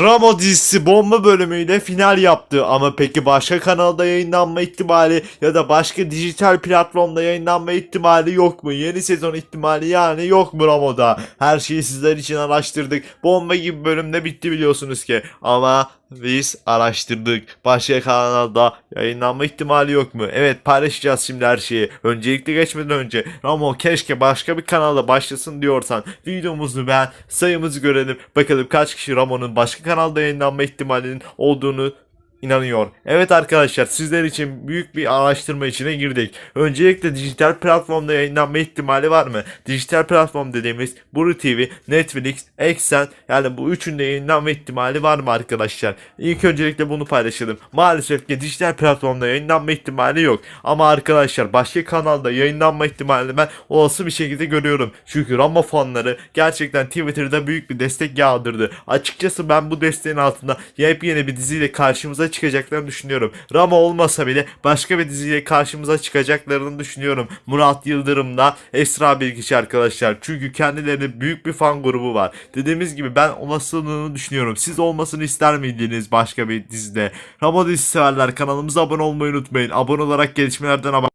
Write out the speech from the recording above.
Ramo dizisi bomba bölümüyle final yaptı ama peki başka kanalda yayınlanma ihtimali ya da başka dijital platformda yayınlanma ihtimali yok mu? Yeni sezon ihtimali yani yok mu Ramo'da? Her şeyi sizler için araştırdık. Bomba gibi bölümde bitti biliyorsunuz ki ama biz araştırdık. Başka kanalda yayınlanma ihtimali yok mu? Evet paylaşacağız şimdi her şeyi. Öncelikle geçmeden önce Ramo keşke başka bir kanalda başlasın diyorsan videomuzu beğen sayımızı görelim. Bakalım kaç kişi Ramo'nun başka kanalda yayınlanma ihtimalinin olduğunu inanıyor. Evet arkadaşlar sizler için büyük bir araştırma içine girdik. Öncelikle dijital platformda yayınlanma ihtimali var mı? Dijital platform dediğimiz Blue TV, Netflix, Exxen yani bu üçünde yayınlanma ihtimali var mı arkadaşlar? İlk öncelikle bunu paylaşalım. Maalesef ki dijital platformda yayınlanma ihtimali yok. Ama arkadaşlar başka kanalda yayınlanma ihtimalini ben olası bir şekilde görüyorum. Çünkü Ramo fanları gerçekten Twitter'da büyük bir destek yağdırdı. Açıkçası ben bu desteğin altında yepyeni bir diziyle karşımıza çıkacaklarını düşünüyorum. Ramo olmasa bile başka bir diziyle karşımıza çıkacaklarını düşünüyorum. Murat Yıldırım'la Esra Bilgiç arkadaşlar. Çünkü kendilerine büyük bir fan grubu var. Dediğimiz gibi ben olasılığını düşünüyorum. Siz olmasını ister miydiniz başka bir dizide? Ramo dizisi severler kanalımıza abone olmayı unutmayın. Abone olarak gelişmelerden haber